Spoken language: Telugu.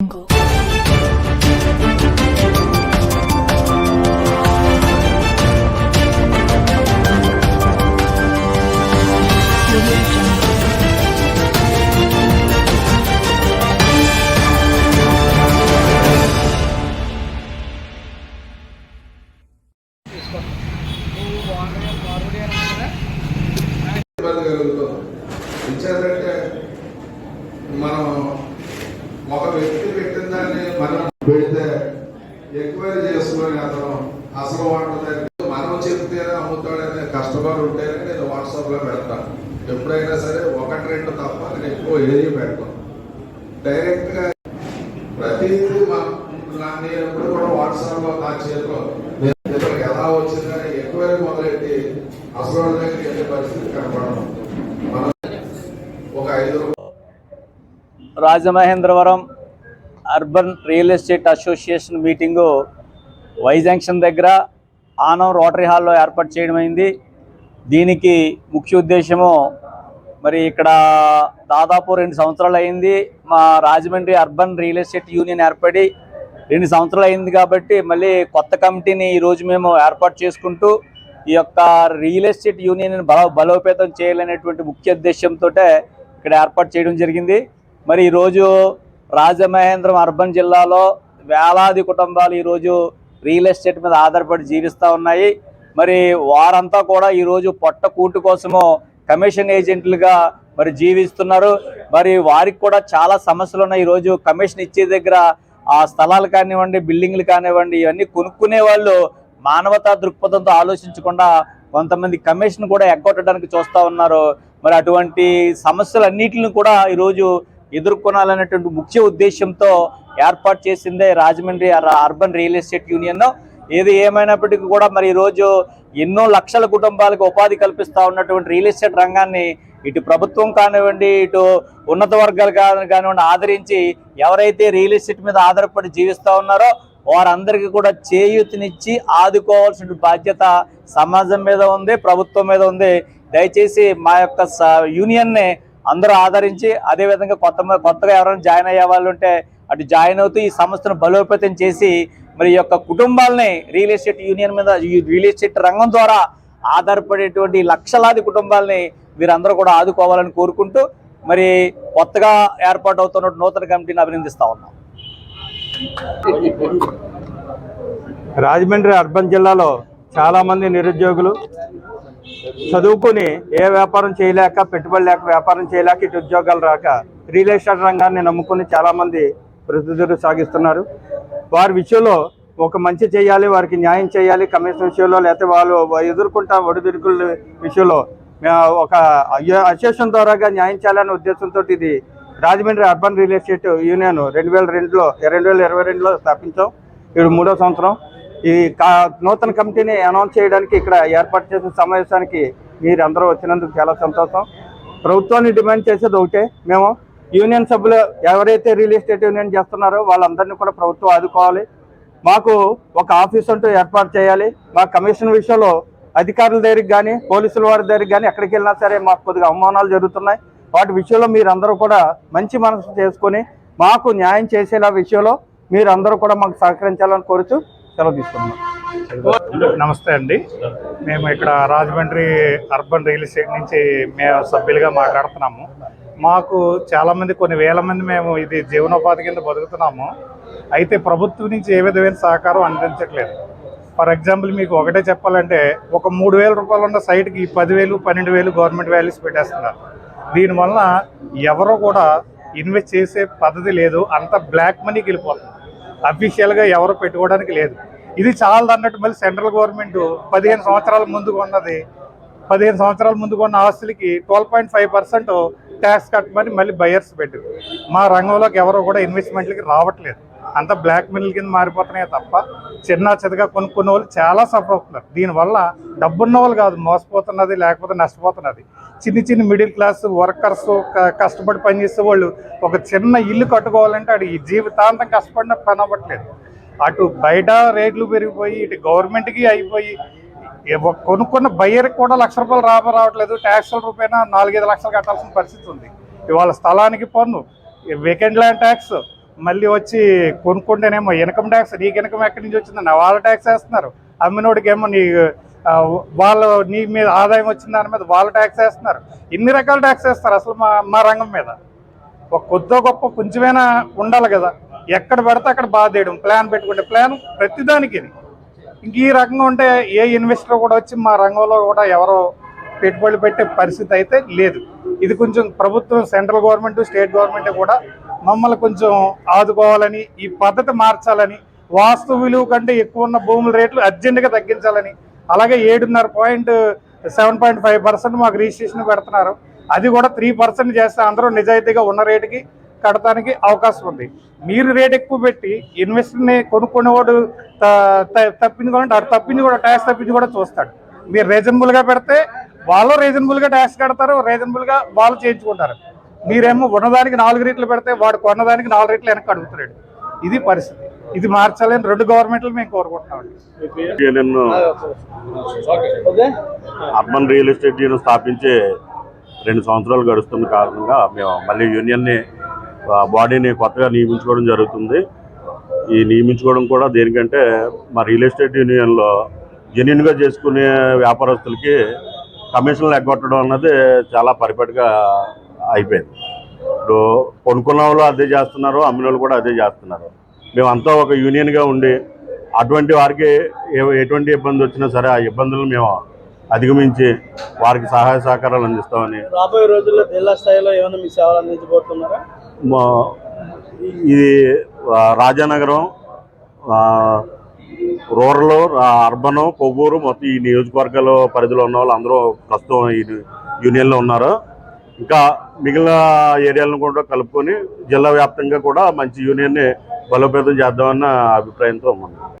jungle. Audio jungle. ఇబ్బంది కలుగుతాం ఇచ్చారంటే మనం ఒక వ్యక్తి పెట్టిన దాన్ని మనం పెడితే ఎంక్వైరీ చేసుకుని అతను అసలు వంటది మనం చెప్తేనే అమ్ముతాడనే కస్టమర్ ఉంటేనే నేను వాట్సాప్లో పెడతాను ఎప్పుడైనా సరే ఒకటి రెండు తప్ప నేను ఎక్కువ ఏది పెడతాం డైరెక్ట్గా ప్రతిదీ నేను ఎప్పుడు కూడా వాట్సాప్లో నా చేతిలో నేను ఎలా వచ్చిందని ఎంక్వైరీ మొదలెట్టి అసలు వాళ్ళ దగ్గరికి వెళ్ళే పరిస్థితి కనపడడం మనం ఒక ఐదు Rajamahendravaram urban real estate association meeting Y junction దగ్గర ఆనం రోటరీ హాల్లో ఏర్పాటు చేయడమైంది దీనికి ముఖ్య ఉద్దేశము మరి ఇక్కడ దాదాపు రెండు సంవత్సరాలు అయింది మా Rajahmundry urban real estate union ఏర్పడి రెండు సంవత్సరాలు అయింది కాబట్టి మళ్ళీ కొత్త కమిటీని ఈరోజు మేము ఏర్పాటు చేసుకుంటూ ఈ యొక్క రియల్ ఎస్టేట్ యూనియన్ బల బలోపేతం చేయాలనేటువంటి ముఖ్య ఉద్దేశంతో ఇక్కడ ఏర్పాటు చేయడం జరిగింది. మరి ఈరోజు రాజమహేంద్రం అర్బన్ జిల్లాలో వేలాది కుటుంబాలు ఈరోజు రియల్ ఎస్టేట్ మీద ఆధారపడి జీవిస్తూ ఉన్నాయి. మరి వారంతా కూడా ఈరోజు పొట్ట కూటు కోసము కమిషన్ ఏజెంట్లుగా మరి జీవిస్తున్నారు. మరి వారికి కూడా చాలా సమస్యలు ఉన్నాయి. ఈరోజు కమిషన్ ఇచ్చే దగ్గర ఆ స్థలాలు కానివ్వండి బిల్డింగ్లు కానివ్వండి ఇవన్నీ కొనుక్కునే వాళ్ళు మానవతా దృక్పథంతో ఆలోచించకుండా కొంతమంది కమిషన్ కూడా ఎగ్గొట్టడానికి చూస్తూ ఉన్నారు. మరి అటువంటి సమస్యలన్నిటిని కూడా ఈరోజు ఎదుర్కొనాలనేటువంటి ముఖ్య ఉద్దేశంతో ఏర్పాటు చేసిందే రాజమండ్రి అర్- అర్బన్ రియల్ ఎస్టేట్ యూనియన్. ఏది ఏమైనప్పటికీ కూడా మరి ఈరోజు ఎన్నో లక్షల కుటుంబాలకు ఉపాధి కల్పిస్తూ ఉన్నటువంటి రియల్ ఎస్టేట్ రంగాన్ని ఇటు ప్రభుత్వం కానివ్వండి ఇటు ఉన్నత వర్గాలు కాని- కానివ్వండి ఆదరించి ఎవరైతే రియల్ ఎస్టేట్ మీద ఆధారపడి జీవిస్తూ ఉన్నారో వారందరికీ కూడా చేయూతనిచ్చి ఆదుకోవాల్సిన బాధ్యత సమాజం మీద ఉంది ప్రభుత్వం మీద ఉంది. దయచేసి మా యొక్క స- యూనియన్ని అందరూ ఆదరించి అదేవిధంగా కొత్త కొత్తగా ఎవరైనా జాయిన్ అయ్యే వాళ్ళు ఉంటే అటు జాయిన్ అవుతూ ఈ సంస్థను బలోపేతం చేసి మరి యొక్క కుటుంబాలని రియల్ ఎస్టేట్ యూనియన్ మీద ఈ రియల్ ఎస్టేట్ రంగం ద్వారా ఆధారపడేటువంటి లక్షలాది కుటుంబాలని వీరందరూ కూడా ఆదుకోవాలని కోరుకుంటూ మరి కొత్తగా ఏర్పాటు అవుతున్న నూతన కమిటీని అభినందిస్తా ఉన్నాం. రాజమండ్రి అర్బన్ జిల్లాలో చాలామంది నిరుద్యోగులు చదువుకుని ఏ వ్యాపారం చేయలేక పెట్టుబడి లేక వ్యాపారం చేయలేక ఇటు ఉద్యోగాలు రాక రియల్ ఎస్టేట్ రంగాన్ని నమ్ముకుని చాలామంది ప్రతిదూరు సాగిస్తున్నారు. వారి విషయంలో ఒక మంచి చేయాలి వారికి న్యాయం చేయాలి కమిషన్ విషయంలో లేకపోతే వాళ్ళు ఎదుర్కొంటా ఒడిదుడుకుల విషయంలో ఒక అసోసియేషన్ ద్వారాగా న్యాయం చేయాలనే ఉద్దేశంతో ఇది Rajahmundry urban real estate union రెండు వేల రెండులో రెండు వేల ఇరవై రెండులో స్థాపించాం. ఇప్పుడు మూడో సంవత్సరం. ఈ కా- నూతన కమిటీని అనౌన్స్ చేయడానికి ఇక్కడ ఏర్పాటు చేసిన సమావేశానికి మీరు అందరూ వచ్చినందుకు చాలా సంతోషం. ప్రభుత్వాన్ని డిమాండ్ చేసేది ఒకటే. మేము యూనియన్ సభ్యులు ఎవరైతే రియల్ ఎస్టేట్ యూనియన్ చేస్తున్నారో వాళ్ళందరినీ కూడా ప్రభుత్వం ఆదుకోవాలి. మాకు ఒక ఆఫీస్ అంటూ ఏర్పాటు చేయాలి. మా కమిషన్ విషయంలో అధికారుల దగ్గరికి కానీ పోలీసుల వారి దగ్గరికి కానీ ఎక్కడికి వెళ్ళినా సరే మాకు కొద్దిగా అవమానాలు జరుగుతున్నాయి. వాటి విషయంలో మీరందరూ కూడా మంచి మనసు చేసుకొని మాకు న్యాయం చేసేలా విషయంలో మీరందరూ కూడా మాకు సహకరించాలని కోరుచు సెలవు తీసుకున్నాం నమస్తే అండి. మేము ఇక్కడ రాజమండ్రి అర్బన్ రియల్ ఎస్టేట్ నుంచి మేము సభ్యులుగా మాట్లాడుతున్నాము. మాకు చాలామంది కొన్ని వేల మంది మేము ఇది జీవనోపాధి కింద బతుకుతున్నాము. అయితే ప్రభుత్వం నుంచి ఏ విధమైన సహకారం అందించట్లేదు. ఫర్ ఎగ్జాంపుల్ మీకు ఒకటే చెప్పాలంటే ఒక మూడు వేల రూపాయలు ఉన్న సైట్కి పదివేలు పన్నెండు వేలు గవర్నమెంట్ వాల్యూస్ పెట్టేస్తున్నారు. దీనివల్ల ఎవరో కూడా ఇన్వెస్ట్ చేసే పద్ధతి లేదు అంత బ్లాక్ మనీకి వెళ్ళిపోతుంది. అఫీషియల్గా ఎవరు పెట్టుకోవడానికి లేదు. ఇది చాలా అన్నట్టు మళ్ళీ సెంట్రల్ గవర్నమెంట్ పదిహేను సంవత్సరాల ముందు కొన్నది పదిహేను సంవత్సరాల ముందు కొన్న ఆస్తులకి twelve point five percent tax కట్టమని మళ్ళీ బయర్స్ పెట్టు మా రంగంలోకి ఎవరు కూడా ఇన్వెస్ట్మెంట్లకి రావట్లేదు. అంత బ్లాక్ మెయిల్ కింద మారిపోతున్నాయి తప్ప చిన్న చిన్నగా కొనుక్కున్న వాళ్ళు చాలా సఫర్ అవుతున్నారు. దీనివల్ల డబ్బున్న వాళ్ళు కాదు మోసపోతున్నది లేకపోతే నష్టపోతున్నది. చిన్న చిన్న మిడిల్ క్లాస్ వర్కర్స్ కష్టపడి పనిచేసే వాళ్ళు ఒక చిన్న ఇల్లు కట్టుకోవాలంటే అది ఈ జీవితాంతం కష్టపడిన పని అవ్వట్లేదు. అటు బయట రేట్లు పెరిగిపోయి ఇటు గవర్నమెంట్కి అయిపోయి కొనుక్కున్న బయ్యర్కి కూడా లక్ష రూపాయలు రాబ రావట్లేదు. ట్యాక్సుల రూపాయన నాలుగైదు లక్షలు కట్టాల్సిన పరిస్థితి ఉంది. ఇవాళ స్థలానికి పన్ను వీకెండ్ ల్యాండ్ ట్యాక్స్ మళ్ళీ వచ్చి కొనుక్కుంటేనేమో ఇన్కమ్ ట్యాక్స్ నీకు ఇన్కమ్ ఎక్కడి నుంచి వచ్చిందన్న వాళ్ళ ట్యాక్స్ వేస్తున్నారు. అమ్మినోడికి ఏమో నీ వాళ్ళ నీ మీద ఆదాయం వచ్చిన దాని మీద వాళ్ళ ట్యాక్స్ వేస్తున్నారు. ఇన్ని రకాల ట్యాక్స్ వేస్తారు అసలు మా మా రంగం మీద. ఒక కొద్దో గొప్ప కొంచెమైనా ఉండాలి కదా. ఎక్కడ పడితే అక్కడ బాధేయడం ప్లాన్ పెట్టుకుంటే ప్లాన్ ప్రతిదానికి ఇంక ఈ రకంగా ఉంటే ఏ ఇన్వెస్టర్ కూడా వచ్చి మా రంగంలో కూడా ఎవరో పెట్టుబడులు పెట్టే పరిస్థితి అయితే లేదు. ఇది కొంచెం ప్రభుత్వం సెంట్రల్ గవర్నమెంట్ స్టేట్ గవర్నమెంట్ కూడా మమ్మల్ని కొంచెం ఆదుకోవాలని ఈ పద్ధతి మార్చాలని వాస్తు విలువ కంటే ఎక్కువ ఉన్న భూముల రేట్లు అర్జెంటుగా తగ్గించాలని అలాగే ఏడున్నర point seven point five percent మాకు రిజిస్ట్రేషన్ పెడుతున్నారు. అది కూడా త్రీ పర్సెంట్ చేస్తే అందరూ నిజాయితీగా ఉన్న రేటుకి కడటానికి అవకాశం ఉంది. మీరు రేట్ ఎక్కువ పెట్టి ఇన్వెస్టర్ని కొనుక్కునేవాడు త- త- తప్పింది కూడా అటు తప్పింది కూడా ట్యాక్స్ తప్పింది కూడా చూస్తాడు. మీరు రీజనబుల్గా పెడితే వాళ్ళు రీజనబుల్గా ట్యాక్స్ కడతారు రీజనబుల్గా వాళ్ళు చేయించుకుంటారు. మీరేమో ఉన్నదానికి నాలుగు రేట్లు పెడితే వాడు కొన్నదానికి నాలుగు రేట్లు వెనక్కి అడుగుతున్నాడు. ఇది పరిస్థితి. ఇది మార్చాలని రెండు గవర్నమెంట్లు మేము కోరుకుంటున్నామండి అర్బన్ రియల్ ఎస్టేట్ యూనియన్ స్థాపించి రెండు సంవత్సరాలు గడుస్తున్న కారణంగా మేము మళ్ళీ యూనియన్ని బాడీని కొత్తగా నియమించుకోవడం జరుగుతుంది. ఈ నియమించుకోవడం కూడా దేనికంటే మా రియల్ ఎస్టేట్ యూనియన్లో జెన్యున్గా చేసుకునే వ్యాపారస్తులకి కమిషన్లు ఎగ్గొట్టడం అన్నది చాలా పరిపాటిగా అయిపోయింది. ఇప్పుడు కొనుక్కున్న వాళ్ళు అదే చేస్తున్నారు అమ్మిన వాళ్ళు కూడా అదే చేస్తున్నారు. మేమంతా ఒక యూనియన్గా ఉండి అటువంటి వారికి ఎటువంటి ఇబ్బంది వచ్చినా సరే ఆ ఇబ్బందులను మేము అధిగమించి వారికి సహాయ సహకారాలు అందిస్తామని రాబోయే రోజుల్లో జిల్లా స్థాయిలో ఏమైనా మీ సేవలు అందించబోతున్నారా? ఇది రాజానగరం రూరల్ అర్బన్ కొవ్వూరు మొత్తం ఈ నియోజకవర్గాల పరిధిలో ఉన్న వాళ్ళు అందరూ ప్రస్తుతం ఈ యూనియన్లో ఉన్నారు. ఇంకా మిగిలిన ఏరియాలను కూడా కలుపుకొని జిల్లా వ్యాప్తంగా కూడా మంచి యూనియన్ని బలోపేతం చేద్దామన్న అభిప్రాయంతో ఉన్నాం.